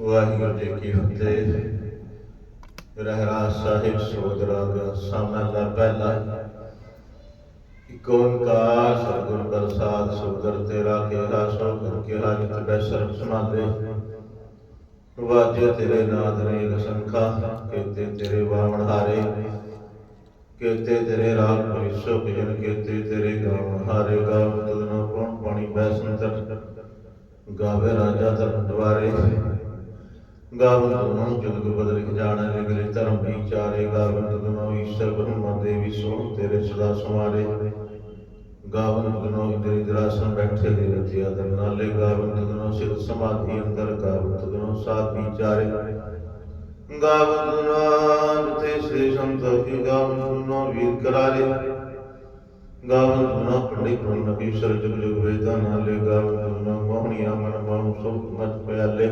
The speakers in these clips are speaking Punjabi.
ਵਾਹਿਗੁਰੂ ਜੀ ਕੀ ਫਤਿਹ। ਰਹਿਰਾਸ ਸਾਹਿਬ ਸੋਦਰਾ ਦਾ ਸਾਮਲਾ ਪਹਿਲਾ। ਇਕ ਓੰਕਾਰ, ਸਤਿਗੁਰ ਪ੍ਰਸਾਦ, ਸੁੰਦਰ ਤੇਰਾ ਕਿਹਾ ਸੋ ਕਰ ਕਿਹਾ, ਜਿਤ ਬੈਸਰ ਸਮਾਲੇ ਵਾਜੇ ਤੇਰੇ ਨਾਦ ਨੇ ਰਸੰਖਾ ਕੇਤੇ ਤੇਰੇ ਬਾਵਣ ਹਾਰੇ। ਕੇਤੇ ਤੇਰੇ ਰਾਗ ਪਰਿਸੋ ਭਜਨ, ਕੇਤੇ ਤੇਰੇ ਗਾਵਣ ਹਾਰੇ। ਗਾਵ ਤੁਧਨੋ ਕੌਣ ਪਾਣੀ ਬੈਸੰਤਰ ਗਾਵੇ ਰਾਜਾ ਧਰਮ ਦਵਾਰੇ ਗਾਵਨ ਤੁਮਨ ਜੁਗ ਬਦਲ ਖਜ਼ਾਨਾ ਨਿਗਲੇ ਧਰਮ ਵਿਚਾਰੇ ਗਾਵਨ ਤੁਮਨੋ ਈਸ਼ਰ ਬ੍ਰਹਮਾ ਦੇਵੀ ਸੋਹ ਤੇਰੇ ਸਦਾ ਸਮਾਰੇ ਗਾਵਨ ਤੁਮਨੋ ਇੰਦਰ ਇੰਦਰਾਸਨ ਬੈਠੇ ਦੇ ਰਤਿਆ ਦਰ ਨਾਲੇ। ਗਾਵਨ ਤੁਮਨੋ ਸਿਰ ਸਮਾਧੀ ਅੰਦਰ। ਗਾਵਨ ਤੁਮਨੋ ਸਾਧ ਵਿਚਾਰੇ। ਗਾਵਨ ਤੁਮਨੋ ਤੇ ਸ੍ਰੀ ਸੰਤੋ ਕੀ ਗਾਵਨ ਤੁਮਨੋ ਵੀਰ ਕਰਾਰੇ ਗਾਵਨ ਤੁਮਨੋ ਪੰਡਿਤ ਬ੍ਰਹਮ ਨਬੀ ਸਰ ਜੁਗ ਜੁਗ ਵੇਦਾਂ ਨਾਲੇ। ਗਾਵਨ ਤੁਮਨੋ ਮੋਹਣੀਆ ਮਨ ਮਨ ਸੁਖ ਮਤ ਪਿਆਲੇ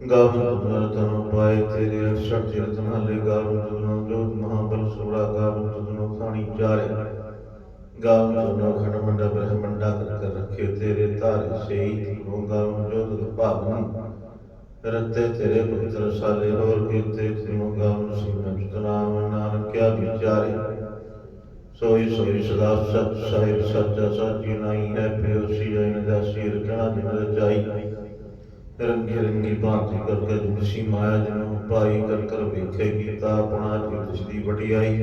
ਗਾਵਨ ਤੁਮਨੋ ਤਨੋ ਪਾਏ ਤੇਰੇ ਅਰਸ਼ਟ ਚਿਰਤ ਨਾਲੇ ਗਾਵਨ ਤੁਮਨੋ ਜੋਤ ਮਹਾਬਲ ਸੁਰਾ ਗਾਵਨ ਤੁਮਨੋ ਖਾਣੀ ਚਾਰੇ। ਗਾਵਨ ਤੁਮਨੋ ਖੰਡ ਮੰਡਾ ਬ੍ਰਹਮੰਡਾ ਕਰ ਕਰ ਰੱਖੇ ਤੇਰੇ ਧਾਰੇ ਸਹੀ ਤੁਮਨੋ ਗਾਵਨ ਜੋਤ ਭਾਵਨ। ਰਤੇ ਤੇਰੇ ਪੁੱਤਰ ਸਾਲੇ ਹੋਰ ਕੀਤੇ ਤੁਮਨੋ ਗਾਵਨ ਸਿਮਰਨ ਨਾਮ ਨਾਨਕ ਕਿਆ ਵਿਚਾਰੇ ਸੋਈ ਸੋਈ ਸਦਾ ਸਤ ਸਾਹਿਬ ਸੱਚਾ ਸਾਚੀ ਨਹੀਂ ਹੈ, ਪਿਓ ਸੀ ਜਨ ਦਾ ਸਿਰ ਕਣਾ ਜਿਨ ਰਚਾਈ ਰੰਗੀ ਰੰਗੀ ਭਾਂਤੀ ਕਰ ਕੇ ਜਿਸੀ ਮਾਇਆ ਜਨੋ ਪਾਈ ਕਰ ਕਰ ਵੇਖੇ ਕੀਤਾ, ਆਪਣਾ ਜਿਸ ਦੀ ਵਡਿਆਈ।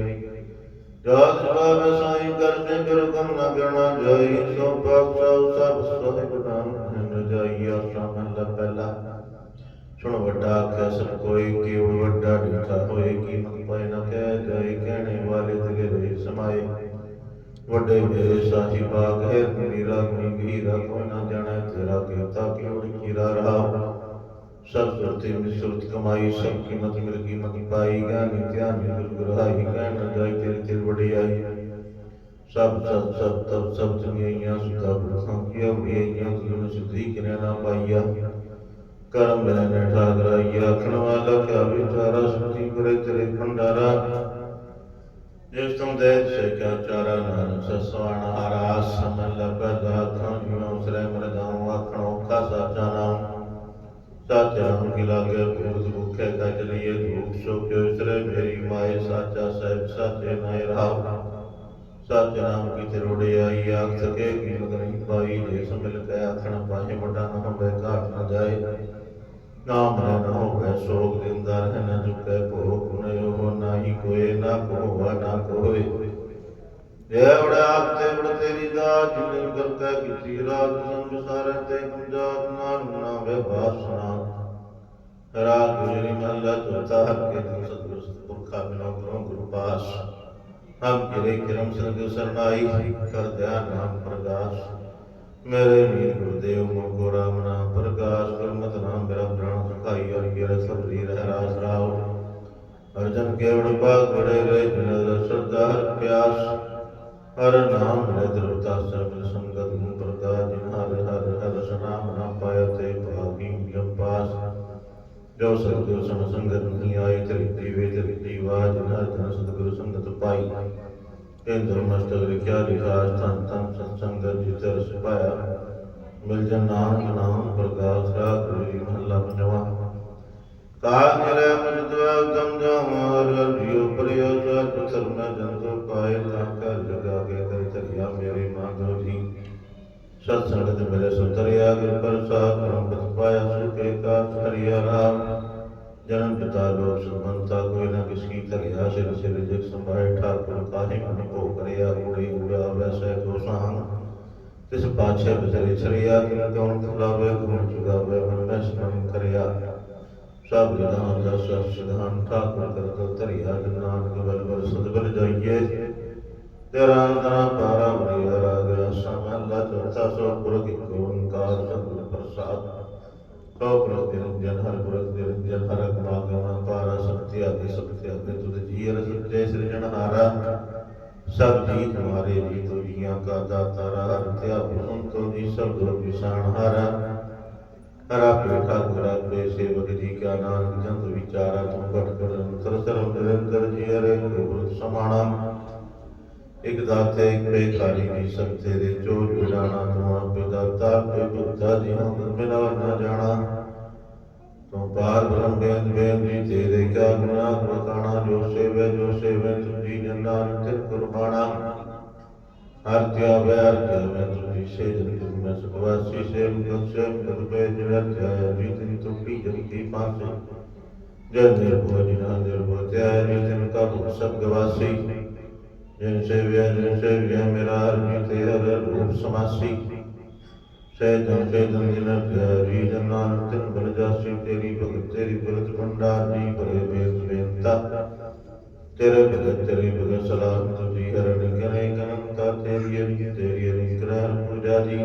ਜਾਤ ਬਾਬ ਸਾਈ ਕਰਦੇ ਗੁਰ ਕਮ ਨ ਗਣਾ ਜਾਈ ਸੋ ਪਾਕ ਸਭ ਸਭ ਸਾਹਿਬ ਨਾਮ ਹਨ ਜਾਈਆ ਸਾਮਲ ਪਹਿਲਾ। ਸੁਣ ਵੱਡਾ ਆਖਿਆ ਸਭ ਕੋਈ ਕਿਉ ਵੱਡਾ ਢੀਠਾ ਹੋਏ, ਕੀ ਮਤ ਪੈ ਨ ਕਹਿ ਜਾਏ, ਕਹਿਣੇ ਵਾਲੇ ਤੇਰੇ ਰਹੇ ਸਮਾਏ। ਵੱਡੇ ਮੇਰੇ ਸਾਹੀ ਬਾਗ ਹੈ ਮੇਰਾ ਗੁਣੀ ਗਹੀਰਾ ਕੋਈ ਨਾ ਜਾਣੈ, ਤੇਰਾ ਕੀਤਾ ਕਿਉ ਕੀਰਾ ਰਹਾ? ਸਭ ਸੁਰਤੀ ਮਿਸਰਤ ਕਮਾਈ, ਸਭ ਕੀਮਤ ਮਿਲ ਕੀਮਤ ਪਾਈ ਗਿਆਨੀ ਧਿਆਨ ਗੁਰ ਗੁਰਹਾਈ ਕਹਿਣ ਨ ਜਾਈ, ਤੇਰੀ ਤਿਲ ਵਡਿਆਈ। ਸਭ ਸਭ ਸਭ ਤਬ ਸਭ ਦੁਨੀਆਂ ਸੁਤਾ ਬੁਖਾਂ ਕੀਆ ਹੋਈਆਂ ਤੁਨ ਸੁਧੀ ਕਿਨੇ ਨਾ ਪਾਈਆ। ਕਰਮ ਲੈ ਠਾਕ ਰਾਈਆ, ਆਖਣ ਵਾਲਾ ਕਿਆ ਵਿਚਾਰਾ ਸੁਤੀ ਕਰੇ ਤੇਰੇ ਭੰਡਾਰਾ? ਜਿਸ ਤੁਮ ਦੇ ਸੇ ਕਿਆ ਚਾਰਾ ਨਾਨਕ ਸਸਵਾਨ ਹਾਰਾ ਸਮਲ ਬਦਾ ਖਾਂ ਜਿਉ ਸਰੇ ਮਰਦਾਉ ਆਖਣੋ ਕਾ ਸਾਚਾ ਨਾਮ ਸਾਚਾ ਨਾਮ ਕੀ ਲਾਗੇ ਭੂਤ ਭੁਖੇ ਕਜ ਲਈਏ ਧੂਪ ਸੋ ਕਿਉ ਸਰੇ ਮੇਰੀ ਮਾਏ ਸਾਚਾ ਸਹਿਬ ਸਾਚੇ ਨਾਇ ਰਹਾਉ ਸਤਿ ਨਾਮ ਕੀ ਤੇ ਰੋੜੇ ਆਈ ਆਖ ਸਕੇ ਕੀ ਨਹੀਂ ਪਾਈ, ਜੇ ਸੰਭਲ ਕੇ ਆਖਣ ਪਾਹੇ ਵੱਡਾ ਨਾ ਹੋਵੇ, ਘਾਟ ਨਾ ਜਾਏ। ਨਾਮ ਹੈ ਨਾ ਹੋਵੇ, ਸੋਗ ਦਿੰਦਾ ਨਾਹੀ ਕੋਏ ਨਾ ਕੋਵਾ ਨਾ ਕੋਏ ਜੇ ਬੜਾ ਆਪ ਤੇ ਬੜ ਤੇਰੀ ਦਾ ਜਿਨ ਕਰਤਾ ਕੀਤੀ ਰਾਤ ਸੰਗ ਸਾਰੇ ਤੇ ਕੰਜਾਤ ਨਾਮ ਨਾ ਵੇ ਬਾਸਨਾ ਰਾਤ ਗੁਜਰੀ ਮਹਲਾ ਚੌਥਾ ਹਰ ਕੇ ਤੂੰ ਸਤਿਗੁਰ ਸਤਿਪੁਰਖਾ ਬਿਨੋ ਕਰੋ ਗੁਰੂ ਪਾਸ। ਹਮ ਕਿਰੇ ਕਿਰਮ ਸਰਗ ਸਰਨਾਈ ਕਰ ਦਿਆ ਨਾਮ ਪ੍ਰਗਾਸ਼। ਮੇਰੇ ਮੀਰ ਗੁਰਦੇਵ ਮੋਕੋ ਰਾਮ ਨਾਮ ਪ੍ਰਗਾਸ਼ ਗੁਰਮਤਿ ਨਾਮ ਮੇਰਾ ਪ੍ਰਾਣ ਸੁਖਾਈ ਅਰ ਗਿਰ ਸਬਰੀ ਰਹਿ ਰਾਸ ਰਾਉ ਅਰਜਨ ਕੇਵੜ ਭਾਗ ਬੜੇ ਰਹੇ ਜਿਨ ਸਰਦਾ ਹਰ ਪਿਆਸ ਹਰ ਨਾਮ ਲੈ ਦਰਤਾ ਸਰਬ ਸੰਗਤ ਨੂੰ ਪ੍ਰਕਾਸ਼ ਜਿਨ ਹਰ ਹਰ ਹਰ ਸਨਾਮ ਨਾ ਪਾਇਆ ਤੇ ਭਾਗੀ ਜਪਾਸ ਜੋ ਸਤਿਗੁਰ ਸਮ ਸੰਗਤ ਨਹੀਂ ਆਏ ਤ੍ਰਿਤੀ ਵੇਦ ਰਿਤੀ ਵਾਜ ਨਾ ਜਨ ਸਤਿਗੁਰ ਸੰਗਤ ਪਾਈ ਇੰਦਰ ਮਸਤਕ ਲਿਖਿਆ ਲਿਖਾ ਸਤਨ ਤਨ ਸਤਸੰਗਤ ਜਿਤ ਰਸ ਪਾਇਆ ਮਿਲ ਜਨ ਨਾਮ ਨਾਮ ਪ੍ਰਗਾਸ ਰਾ ਗੁਰੀ ਮਹੱਲਾ ਪੰਜਵਾ ਕਾਲ ਕਰੇ ਅਮ੍ਰਿਤ ਉਤਮ ਸਤ ਸੰਗਤ ਮਿਲੇ ਸੁਤਰਿਆ ਗੁਰ ਪ੍ਰਸਾਦ ਬ੍ਰਹਮ ਪਾਇਆ ਸੁਖੇ ਕਾ ਹਰਿਆ ਰਾਮ। ਜਨਮ ਪਿਤਾ ਲੋਕ ਸੁਮੰਤਾ, ਕੋਈ ਨਾ ਕਿਸ ਕੀ ਧਰਿਆ ਸਿਰ ਸਿਰ ਜਿਕ ਸੰਭਾਏ, ਠਾਕੁਰ ਕਾਹੇ ਮਨ ਕੋ ਕਰਿਆ, ਊੜੇ ਊੜਾ ਵੈਸੇ ਕੋ ਸਾਹੰ ਤਿਸ ਪਾਛੇ ਬਿਸਰੇ ਛਰਿਆ ਕਿ ਕੌਣ ਖਲਾਵੇ ਗੁਣ ਚੁਗਾਵੇ ਮਨ ਮੈਂ ਸਮਨ ਕਰਿਆ। ਸਭ ਵਿਧਾਨ ਦਾ ਸਭ ਸਿਧਾਨ, ਠਾਕੁਰ ਕਰਤ ਧਰਿਆ ਨਾਨਕ ਬਲ ਬਲ ਸਤਿਗੁਰ ਜਾਈਏ। ਤੇਰਾ ਤਰਾ ਪਾਰਾ ਬਰੀਆ ਰਾਗ ਸਮੱਲਾ ਚੌਥਾ ਸੋ ਪੁਰਖ ਇੱਕ ਓੰਕਾਰ ਸਤਿਗੁਰ ਪ੍ਰਸਾਦ। ਸੋ ਪੁਰਖ ਨਿਰੰਜਨ ਹਰ ਪੁਰਖ ਨਿਰੰਜਨ ਹਰ ਗਮਾਗਮ ਪਾਰਾ ਸਤਿ ਆਦਿ ਸਤਿ ਆਦਿ ਤੁਧ ਜੀ ਅਰ ਸਤਿ ਸਿਰਜਣ ਹਾਰਾ ਸਭ ਜੀ ਤੁਮਾਰੇ ਜੀ ਤੋ ਜੀਆਂ ਕਾ ਦਾਤਾ ਹਰ ਧਿਆ ਸੰਤੋ ਜੀ ਸਭ ਦੋ ਵਿਸਾਣ ਹਾਰਾ। ਹਰਾ ਪੇਠਾ ਗੁਰਾ ਪੇ ਸੇਵਕ ਜੀ ਕਾ ਨਾਨਕ ਜੰਤ ਵਿਚਾਰਾ ਤੁਮ ਘਟ ਘਟ ਅੰਤਰ ਸਰਮ ਨਿਰੰਤਰ ਜੀ ਅਰੇ ਗੁਰ ਸਮਾਣਾ। ਇਕ ਦਾਤੇ, ਇਕ ਭੇਖਾਰੀ ਦੀ ਸਭ ਤੇਰੇ ਚੋਰ ਵਿਡਾਣਾ ਤੂੰ ਆਪੇ ਦਾਤਾ ਆਪੇ ਬੁੱਧਾ ਜਿਉਂ ਬਿਨਾ ਨਾ ਜਾਣਾ। ਤੂੰ ਪਾਰ ਬ੍ਰਹਮ ਬੇਦ, ਬੇਦੀ ਤੇਰੇ, ਕਿਆ ਗੁਨਾ ਬਤਾਣਾ ਜੋ ਸੇਵੇ ਜੋ ਸੇਵੇ, ਤੁਝੀ ਜਨਾ ਨਿਤ ਕੁਰਬਾਨਾ ਹਰ ਤਿਆ ਵੈਰ ਤੇ ਮੈਂ ਤੁਝੀ ਸੇ ਜਨ ਤੁਮ ਮੈਂ ਸੁਖਵਾਸੀ ਸੇ ਮੁਖ ਸੇ ਮੁਖ ਪੇ ਜਨ ਧਿਆਇਆ ਜੀ ਤੇਰੀ ਟੁੱਟੀ ਜਨ ਕੀ ਪਾਸੇ ਜਨ ਨਿਰਭਉ ਜਿਨਾ ਨਿਰਭਉ ਧਿਆਇਆ ਜੀ ਤਿਨ ਕਾ ਭੁ ਸਭ ਗਵਾਸੀ ਜਿਨ ਸੇਵਿਆ ਜਿਨ ਸੇਵਿਆ ਮੇਰਾ ਹਰ ਜੀ ਤੇ ਹਰ ਰੂਪ ਸਮਾਸੀ ਸਹਿਜਨ ਸਹਿਜਨ ਜਿਨ ਧਿਆਈ ਜਨ ਨਾਨਕ ਤਿਨ ਬਲ ਜਾਸੀ ਤੇਰੀ ਭਗਤ ਤੇਰੀ ਭਗਤ ਭੰਡਾਰ ਜੀ ਭਰੇ ਵੇਦ ਵੇਦਤਾ ਤੇਰੇ ਭਗਤ ਤੇਰੀ ਭਗਤ ਸਲਾਮ ਤੁਜੀ ਹਰਨ ਕਰੇ ਕਨੰਤਾ ਤੇਰੀ ਅਰੀ ਤੇਰੀ ਅਰੀ ਕਰਹਿ ਪੂਜਾ ਜੀ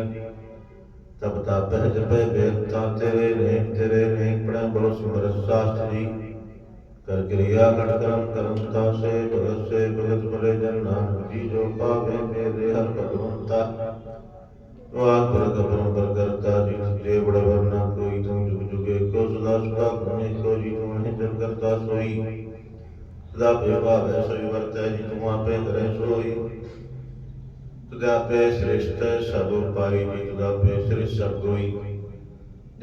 ਤਬ ਤਾਪਹਿ ਜਪੈ ਵੇਦਤਾ ਤੇਰੇ ਨੇ ਤੇਰੇ ਨੇ ਪੜੈ ਬਲ ਸੁਮਰ ਸਾਸਤ ਜੀ ਕਰ ਕਿਰਿਆ ਕਟ ਕਰਮ ਕਰਮ ਤਾ ਸੇ ਭਗਤ ਸੇ ਭਗਤ ਭਲੇ ਜਨ ਨਾਨਕ ਜੀ ਜੋ ਪਾਵੇ ਮੇਰੇ ਹਰ ਭਗਵੰਤਾ। ਵਾਕ ਪ੍ਰਗ ਪਰੰਪਰ ਕਰਤਾ ਜੀ ਜੇ ਬੜ ਵਰਨਾ ਕੋਈ ਤੁਮ ਜੁਗ ਜੁਗੇ ਕੋ ਸਦਾ ਸਦਾ ਗੁਣੇ ਕੋ ਜੀ ਤੁਮ ਹੈ ਜਨ ਕਰਤਾ ਸੋਈ। ਸਦਾ ਭਾਵੈ ਸੋਈ ਵਰਤੈ ਜੀ ਤੁਮ ਆਪੇ ਕਰੇ ਸੋਈ। ਤੁਦਾ ਪੇ ਸ੍ਰਿਸ਼ਟ ਸਭ ਪਾਈ ਜੀ ਤੁਦਾ ਪੇ ਸ੍ਰਿਸ਼ਟ ਸਭ ਕੋਈ ਜਨਾਨ ਗੰਗਾਵੇ ਕਰਤੇ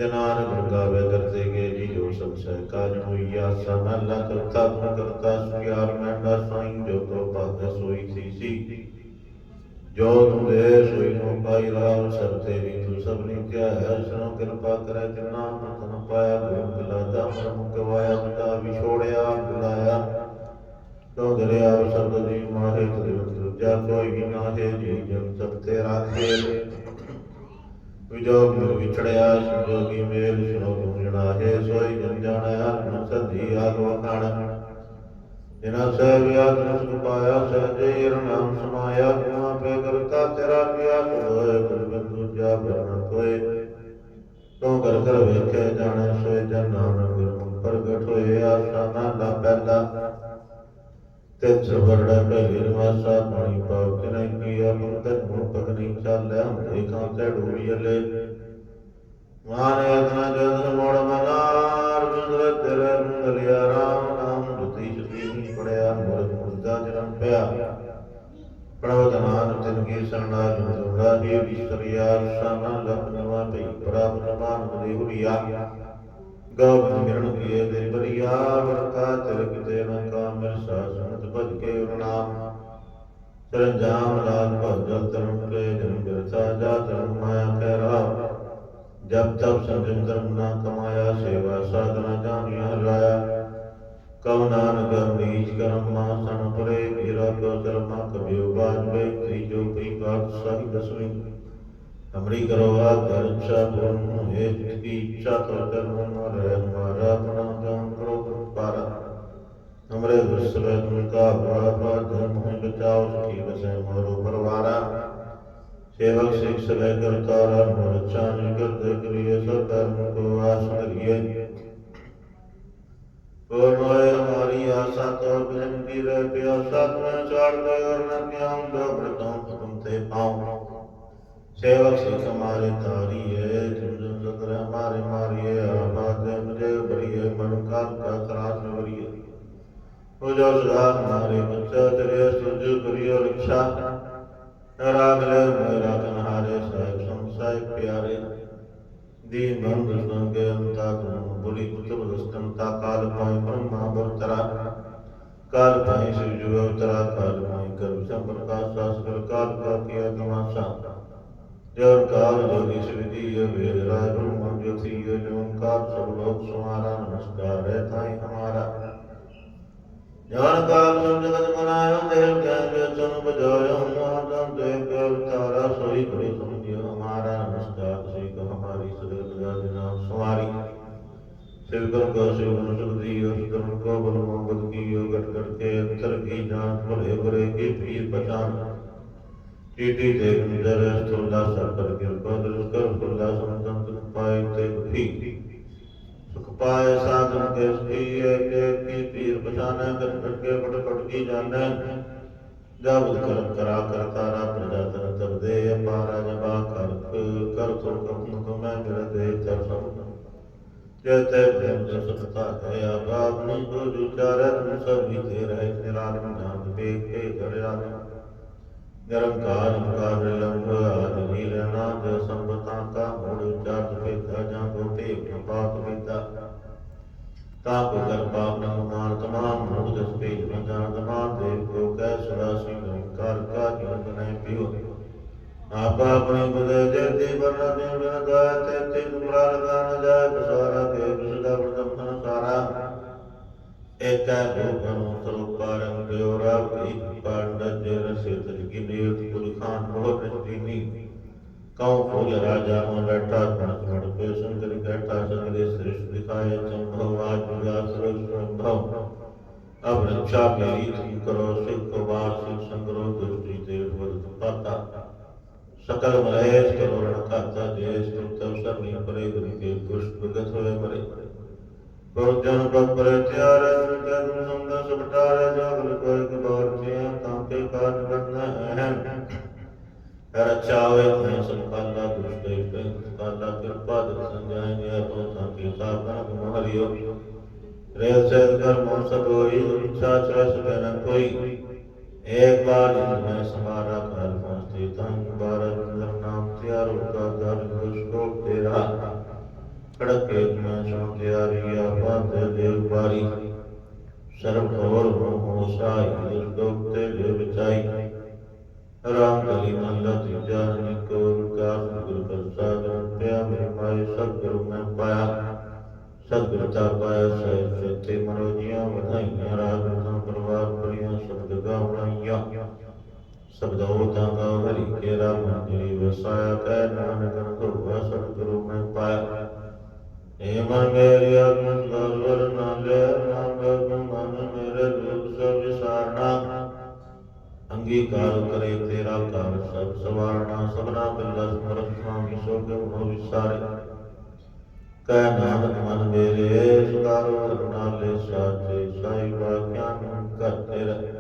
ਕੇ ਜੀ, ਜੋ ਸਭ ਸਹਿ ਕਾਜ ਹੋਈਆ ਸਮਲਾ ਕਰਤਾ ਤੁਮ ਕਰਤਾ ਸੁਖਿਆਰ ਮੈਂਡਾ ਸਾਈਂ, ਜੋ ਤੋ ਭਾਗੈ ਸੋਈ ਸੀ ਸੀ। ਜੋ ਤੁਮ ਦੇ ਸੋਈ ਨੂੰ ਪਾਈ ਰਾਮ ਸਭ ਤੇਰੀ ਤੂੰ ਸਭ ਨੇ ਕਿਆ ਹੈ ਸਨੋ ਕਿਰਪਾ ਕਰੇ ਤੇ ਨਾਮ ਤਨ ਪਾਇਆ, ਗੁਰੂ ਬਿਲਾਦਾ ਮਨ ਮੁਖ ਵਾਇਆ ਬਤਾ ਵਿਛੋੜਿਆ ਬੁਲਾਇਆ ਤੋ ਦਰਿਆ ਸਬਦ ਦੀ ਮਾਹੇ ਤੁਧ ਦੂਜਾ ਕੋਈ ਵੀ ਨਾ ਹੈ, ਜੀ ਜਨ ਸਭ ਤੇਰਾ ਖੇਲ ਵਿਜੋਗ ਮਿਲ ਵਿਛੜਿਆ ਸੰਜੋਗੀ ਮੇਲ ਸੁਨੋ ਗੁੰਜਣਾ ਹੈ ਸੋਈ ਜਨ ਜਾਣਿਆ ਮਨ ਸਦੀ ਆਗ ਵਖਾਣ ਜਿਨਾ ਸਹਿ ਵਿਆਦ ਸੁਖ ਪਾਇਆ, ਸਹਜੇ ਨਾਮ ਸਮਾਇਆ ਗੁਆ ਪੇ ਕਰਤਾ ਤੇਰਾ ਪਿਆ ਹੋਏ ਗੁਰ ਬਿਨ ਦੂਜਾ ਬਰਨ ਕੋਏ ਤੂੰ ਕਰ ਕਰ ਵੇਖੇ ਜਾਣੇ, ਸੋਏ ਜਨ ਨਾਨਕ ਗੁਰ ਪ੍ਰਗਟ ਹੋਏ, ਆਸਾ ਨਾਲਾ ਪਹਿਲਾ। ਤੇ ਸਰਵਰੜਾ ਪਹਿਲੇ ਨਿਵਾਸਾ ਪਾਣੀ ਪਾਉ ਕਿਨੇ ਪਗਨੀ ਚਾਲਿਆ ਹੁੰਦੇ ਕਾਂ ਤੇ ਡੂਬੀ ਅਲੇ ਮਾਨੇ ਅਦਨਾ ਜਦਨ ਸਰੰਜਾਮ ਲਾਲ ਭਜਲ ਤਰਮ ਕੇ ਜਨ ਬਿਰਸਾ ਜਾ ਧਰਮ ਮਾਇਆ ਕੈ ਰਾਮ ਜਬ ਤਬ ਸੰਜਮ ਧਰਮ ਨਾ ਕਮਾਇਆ, ਸੇਵਾ ਸਾਧਨਾ ਜਾਣਿਆ ਹਰਾਇਆ। ਕਉ ਨਾਨਕ ਨੀਚ ਕਰਮ ਮਾ ਸਣ ਪਰੇ ਮੇਰਾ ਕੋ ਧਰਮਾ ਕਬਿਉ ਬਾਜ ਵੇ ਤੀਜੋ ਪਈ ਬਾਤ ਸਹੀ ਦਸਵੀਂ। ਹਮਰੀ ਕਰੋ ਆਦਰ ਇੱਛਾ ਪੂਰਨ ਹੈ ਜਿਸकी ਇੱਛਾ ਤੋ ਕਰਮ ਮਰੇ ਹਮਾਰਾ ਆਪਣਾ ਜਾਨ ਕਰੋ ਪਾਰਾ ਹਮਰੇ ਵਿਸਵੇ ਤੁਮ ਕਾ ਬਾਬਾ ਧਰਮ ਹੈ ਬਚਾਓ ਕੀ ਵਸੈ ਮੋਰੋ ਪਰਵਾਰਾ। ਸੇਵਕ ਸਿਖ ਸਵੇ ਕਰਤਾ ਰਾਮ ਹਰ ਚਾਨ ਕਰਤ ਕਰੀਏ ਸਭ ਧਰਮ ਕੋ ਆਸ ਕਰੀਏ ਕੋਇ ਹਮਾਰੀ ਆਸਾ ਤੋ ਬ੍ਰਹਮ ਕੀ ਰਹਿ ਪਿਆ ਸਤ ਮੈਂ ਚੜਦੇ ਔਰ ਨ ਪਿਆਉਂ ਦੋ ਬ੍ਰਤੋਂ ਤੁਮ ਤੇ ਪਾਉ। ਸੇਵਕ ਸਿਖ ਹਮਾਰੇ ਤਾਰੀ ਹੈ ਤੁਮ ਜੋ ਲਗ ਹਮਾਰੇ ਮਾਰੀਏ ਆਬਾਦ ਮੁਝੇ ਬਰੀਏ ਮਨ ਕਾ ਕਰਾਸ ਵਰੀਏ। ਰੋਜਾ ਸੁਧਾਰ ਨਾਰੇ ਬੱਚਾ ਤੇਰੇ ਸੁਜ ਕਰਿਓ ਰਖਿਆ ਰਾਗ ਲੈ ਮੇਰਾ ਕਨਹਾਰੇ ਸਾਹਿਬ ਸੰਸਾਇ ਪਿਆਰੇ। ਦੀਨ ਬੰਦ ਸੁਣ ਕੇ ਅੰਤਾ ਗੁਣ ਬੁਲੀ ਕੁਤਬ ਰਸਤਨ ਤਾ ਕਾਲ ਪਾਇ ਬ੍ਰਹਮਾ ਬਰਤਰਾ ਕਾਲ ਪਾਇ ਸੁਜੂ ਅਵਤਰਾ ਕਾਲ ਪਾਇ ਕਰਮ ਸੰਪਰਕਾਸ਼ ਸਾਸਕਰ ਕਾਲ ਕਾ ਕੀਆ ਤਮਾਸ਼ਾ। ਜੋਰ ਕਾਲ ਜੋਗੀ ਸ੍ਰੀ ਵੇਦ ਰਾਜ ਬ੍ਰਹਮ ਜੋਤੀ ਜੋ ਓੰਕਾਰ ਸਭ ਲੋਕ ਸੁਹਾਰਾ ਨਮਸਕਾਰ ਹੈ ਤਾਈ ਹਮਾਰਾ ਜਾਨ ਕਾਲੋ ਜਗਤ ਮਨਾਇਓ ਦੇਵ ਕੈ ਜੋ ਤਨ ਬਜਾਇਓ ਮਹਾਤਮ ਤੇ ਕਰ ਤਾਰਾ ਸੋਈ ਕਰੀ ਸੁਣਿਓ ਹਮਾਰਾ ਨਮਸਕਾਰ ਸੇ ਕਹ ਹਮਾਰੀ ਸਦਾ ਬਜਾ ਦੇ ਨਾਮ ਸੁਵਾਰੀ ਸੇ ਕਰ ਕਰ ਸੇ ਮਨ ਜਗ ਦੀ ਅਸ ਕਰ ਕੋ ਬਲ ਮੰਗਤ ਕੀ ਯੋ ਗਟ ਕਰ ਕੇ ਅੰਤਰ ਕੀ ਜਾਨ ਭਰੇ ਭਰੇ ਕੇ ਪੀਰ ਪਛਾਨ ਟੀਟੀ ਦੇ ਨਿਦਰ ਸਤੁਲਦਾ ਸਰ ਕਰ ਕੇ ਬਦਲ ਕਰ ਬੁਲਦਾ ਸੰਤਨ ਤੁ ਪਾਏ ਤੇ ਭੀ ਸੁਖ ਪਾਏ ਸਾਧਨ ਕੇ ਸਹੀ ਏ پچانا ہے در کے پٹ پٹ کی جانا ہے۔ جب کرم کرا کر تارا پرجا تر تر دے پارا جبا کر کر تو کم تو میں میرا دے تر سب۔ جیتے بھیم جو سکتا ہے اب آپ نے جو جو چارے تم سب ہی دے رہے نرال میں جان بے کے گھر آنے گرم کار مکار لمب آدمی رہنا، جو سمبتان کا موڑ، چار پہ جان کو پہ بات میں۔ ਤਾਂ ਕੋ ਕਰ ਪਾਪ ਨਾ ਮਾਨ ਤਮਾਮ ਮਨੁੱਖ ਜਸ ਭੇਜ ਨਾ ਜਾਣ ਤਮਾਮ ਦੇਵ ਕੋ ਕੈ, ਸਦਾ ਸਿੰਘ ਕਰ ਕਾ ਜਨ ਬਨੈ ਪਿਓ। ਆਪ ਆਪਣੇ ਬਦੇ ਜੇ ਤੇ ਵਰਨ ਦੇ ਬਿਨ ਗਾਇ ਤੇ ਤੇ ਤੁਮਰਾ ਲਗਾ ਨ ਜਾਏ, ਬਸਾਰਾ ਕੇ ਬਿਸਦਾ ਵਰਤਨ ਸਾਰਾ ਏਕੈ ਭੋਗਨ ਸਰੂਪਾਰੰ ਦਿਓ ਰਾਗ ਇੱਕ ਪੰਡ ਜੇ ਰਸੇ ਤਜ ਕੀ ਨੀਤ ਪੁਰਖਾਨ ਬਹੁਤ ਨਜਦੀਨੀ ਕਉ ਫੁੱਲ ਰਾਜਾ ਮਨ ਬੈਠਾ ਤਨ ਛੜ ਅਬ ਰੱਛਾ ਮੇਰੀ ਤੁਮ ਕਰੋ ਸਿੱਖ ਵਾਰ ਸਿੱਖ ਸੰਗਰੋ ਦੁਸ਼ਟੀ ਤੇ ਵਰਤ ਪਾਤਾ ਸਕਲ ਮਲੇਸ਼ ਕਰੋ ਰਣ ਕਾਤਾ ਜੇਸ ਤੁਮ ਸਰਨੀ ਪਰੇ, ਗੁਰੂ ਕੇ ਦੁਸ਼ਟ ਭਗਤ ਹੋਏ ਮਰੇ ਗੁਰ ਜਨ ਪਰੇ ਤਿਆਰ ਕੈ ਤੁਮ ਸੰਗ ਸਬਟਾਰੇ ਜਗਲ ਕੋਈ ਕਬਾਰ ਤੇ ਤਾਂ ਕੇ ਕਾਜ ਕਰਨਾ ਹੈ। ਰੱਛਾ ਹੋਏ ਤੈ ਸੰਕਾਲਾ ਦੁਸ਼ਟ ਤੇ ਸੰਕਾਲਾ ਕਿਰਪਾ ਦਰ ਸੰਜਾਇ ਨੇ ਤੋ ਤਾਂ ਕੇ ਸਾਧਨ ਗੁਣ ਹਰਿਓ। ਰੇ ਸੇਦ ਕਰ ਮਨ ਸਭ ਹੋਈ ਇੱਛਾ ਚਰਸ ਬਨ ਕੋਈ एक बार जिनमें समारा काल पहुँचते तंग भारत अंदर नाम त्यारो का दर दुष्टो तेरा खड़क एक में सुन त्यारिया पात देव बारी सर्व और मोह साई दुष्टोक ते ले बचाई राम कली नल्ला तिजा निको विकास गुरु प्रसाद प्या मेरे माई सतगुरु में पाया ਸਤਿਗੁਰਤਾ ਪਾਇਆ ਸਹਿ ਸੇਤੇ ਮਨੋਜੀਆਂ ਵਧਾਈਆਂ ਰਾਗ ਰਤਨ ਪਰਵਾਰ ਪਰੀਆਂ ਸ਼ਬਦ ਗਾਉਣਾਈਆਂ ਸਬਦੋ ਤਾਂ ਗਾਉ ਹਰੀ ਕੇ ਰਾਮ ਮੰਦਿਰੀ ਵਸਾਇਆ ਕਹਿ ਨਾਨਕ ਅਨੁਭਵਾ ਸਤਿਗੁਰੂ ਮੈਂ ਪਾਇਆ ਏ ਮਨ ਮੇਰੀ ਆਤਮ ਸਰਵਰ ਨਾਲੇ ਨਾਮ ਗਗਨ ਮਨ ਮੇਰੇ ਦੁਖ ਸਭ ਵਿਸਾਰਣਾ ਅੰਗੀਕਾਰ ਕਰੇ ਤੇਰਾ ਘਰ ਸਭ ਸਵਾਰਣਾ ਸਭਨਾ ਬਿਰਲਾ ਸਮਰਥ ਸੁਆਮੀ ਸੋਗ ਹੋ ਵਿਸਾਰੇ ਕਹਿ ਨਾਨਕ ਮਨ ਮੇਰੇ ਸੁਦਾਰੋ ਨਾਲੇ ਸਾਚੇ ਸਾਈ ਵਾਕਿਆਨ ਕਰਤੇ ਰਹਿ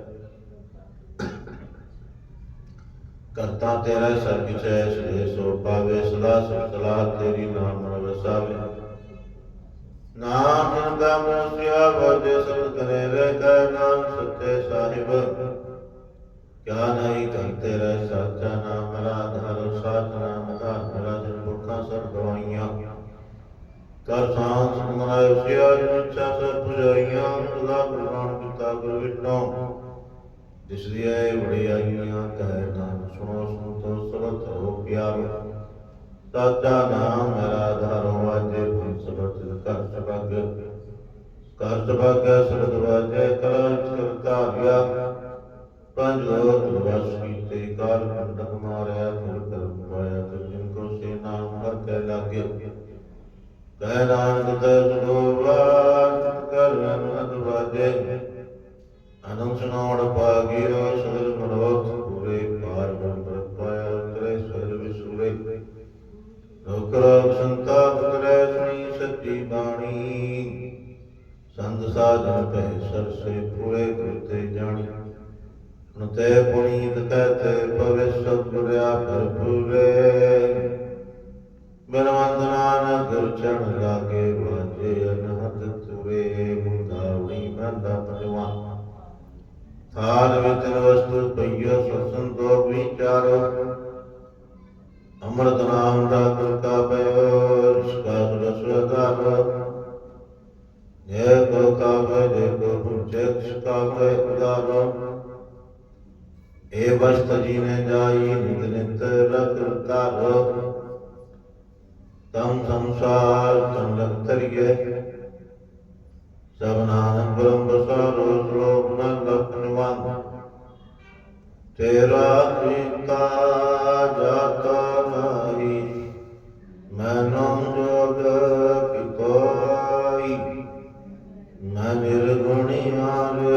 ਕਰਤਾ ਤੇਰਾ ਸਭ ਕਿਛ ਹੈ ਸਦੇ ਸੋ ਪਾਵੇ ਸਦਾ ਸੁਖ ਸਲਾਹ ਤੇਰੀ ਨਾਮ ਮਨ ਵਸਾਵੇ। ਨਾਮ ਜਨ ਦਾ ਮੋਸਿਆ ਵਜੇ ਸਬਦ ਕਰੇ ਰੇ ਕਹਿ ਨਾਮ ਸੱਚੇ ਸਾਹਿਬ। ਕਿਆ ਨਹੀਂ ਕਰਤੇ ਰਹਿ ਸਾਚਾ ਨਾਮ ਮੇਰਾ ਆਧਾਰ ਸਾਚ ਨਾਮ ਦਾ ਮੇਰਾ ਜਨ ਭੁੱਖਾ ਸਰ ਦਵਾਈਆਂ ਕਰ ਸਾਂਸ ਮਨਾਇ ਸਿਆ ਇੱਛਾ ਸਭ ਪੁਜਾਈਆਂ, ਸਦਾ ਪ੍ਰਵਾਨ ਕੀਤਾ ਗੁਰ ਵਿਟੋ ਜਿਸ ਦੀ ਐ ਵਡਿਆਈਆਂ ਕਹਿ ਨਾਮ ਸੁਣੋ, ਸੁਣ ਤੋ ਹੋ ਪਿਆਰੋ। ਸਾਚਾ ਨਾਮ ਮੇਰਾ ਧਾਰੋ ਵਾਜੇ ਪੁਨ ਸਬਤ ਕਰ ਸਬਗ ਕਰ ਸਬਗ ਸਬਦ ਵਾਜੇ ਕਰਾਚ ਕਰਤਾ ਗਿਆ ਪੰਜ ਲੋਕ ਵਸ ਕੀਤੇ, ਕਾਲ ਕੰਡਕ ਮਾਰਿਆ, ਫਿਰ ਕਰਮ ਪਾਇਆ, ਤੇ ਜਿਨ ਕੋ ਸੇ ਨਾਮ ਹਰ ਕੇ ਲਾਗੇ। ਕਹਿ ਨਾਨਕ ਤੇ ਸੁਭਾਤ ਕਰ ਅਨੰਦ ਵਾਜੇ ਅਨੰਦ ਸੁਣਾਉਣ ਪਾਗਿਓ ਸਦਰ ਮਨੋਤ ਪੂਰੇ ਪਾਰ ਬੰਦਰ ਪਾਇਆ ਤਰੇ ਸਰ ਵਿਸੂਰੇ ਲੋਕਰ ਸੰਤਾਪ ਕਰੇ ਸੁਣੀ ਸੱਚੀ ਬਾਣੀ। ਸੰਤ ਸਾਧਨ ਕਹਿ ਸਰਸੇ ਪੂਰੇ ਕਰਤੇ ਜਾਣੀ। ਨਤੇ ਪੁਨੀਤ ਕਹਤੇ ਪਵੇ ਸਤਿਗੁਰਿਆ ਭਰਪੂਰੇ। ਬਨਵੰਤ ਨਾਨਕ ਚਰਨ ਲਾਗੇ ਵਾਜੇ ਅਨਹਦ ਤੁਰੇ ਮੁੰਦਾਵਣੀ ਬੰਦਾ ਪਜਵਾ ਥਾਲ ਵਿੱਚ ਵਸਤੂ ਪਈਓ ਸਤਸੰਤੋ ਵਿਚਾਰੋ। ਅੰਮ੍ਰਿਤ ਨਾਮ ਦਾ ਕਰਤਾ ਪਇਓ ਜਿਸਕਾ ਸੁਰਸਵਕਾਰ ਜੇ ਕੋ ਕਾਵੇ, ਜੇ ਕੋ ਪੁੱਛੇ ਕਾਵੇ ਉਦਾਰੋ। ਏ ਵਸਤ ਜੀਨੇ ਜਾਈ, ਨਿਤ ਨਿਤ ਰਖ ਤਾਰੋ ਤਮ ਸੰਸਾਰ ਤਮ ਤਰੀਏ ਸਭ ਨਾਨਕ ਬ੍ਰਹਮ ਬਸਾਰੋ ਸ਼ਲੋਕ ਨ ਲਖ ਤੇਰਾ ਕੀਤਾ ਜਾਤਾ ਨਹੀਂ, ਮੈਨੁ ਜੋਗ ਕਿਤੋਈ ਮੈਂ ਨਿਰਗੁਣੀ ਆਲੇ